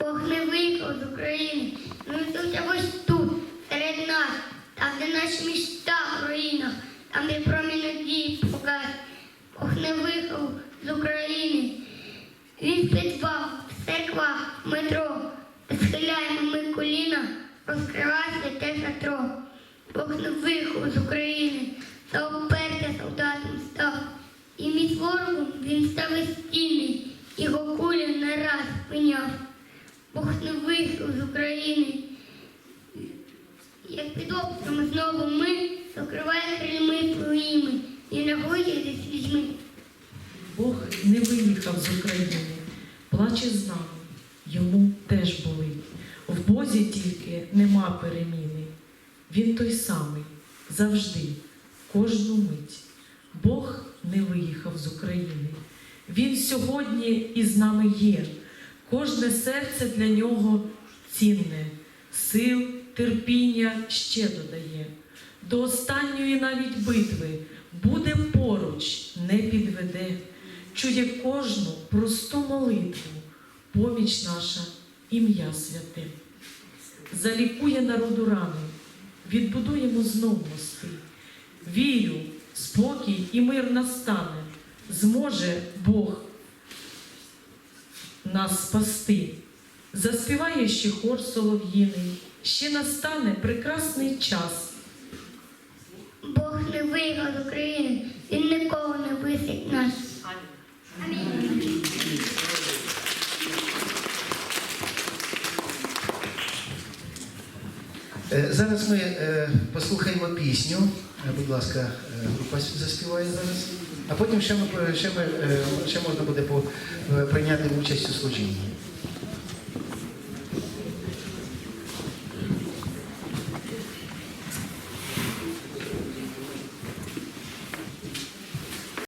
Бог не виїхав з України. Ну тут ось тут, серед нас, там, де наші міста в руїнах, там, де промінь надії показ. Бог не виїхав з України. Він спитвав в церквах, в метро, схиляємо ми коліна, розкривайся те шатро. Бог не виїхав з України, та оперся солдатом став. І між ворогом він став стільний, його кулі не раз спиняв. Виїхав з України. Як під обстрілом знову ми, закриває крильми своїми і не зі слізьми. Бог не виїхав з України, плаче з нами, йому теж болить. В Бозі тільки нема переміни. Він той самий, завжди, кожну мить. Бог не виїхав з України. Він сьогодні із нами є. Кожне серце для нього цінне, сил, терпіння ще додає. До останньої навіть битви буде поруч, не підведе, чує кожну просту молитву, поміч наша, ім'я святе. Залікує народу рани, відбудуємо знов мости. Вірю, спокій і мир настане, зможе Бог нас спасти. Заспіває ще хор солов'їний, ще настане прекрасний час. Бог не виїхав з України, він нікого не висить нас. Е, Зараз ми е, послухаємо пісню. Е, Будь ласка, е, група заспіває зараз. А потім ще, ми, ще, ми, е, ще можна буде е, прийняти участь у служінні.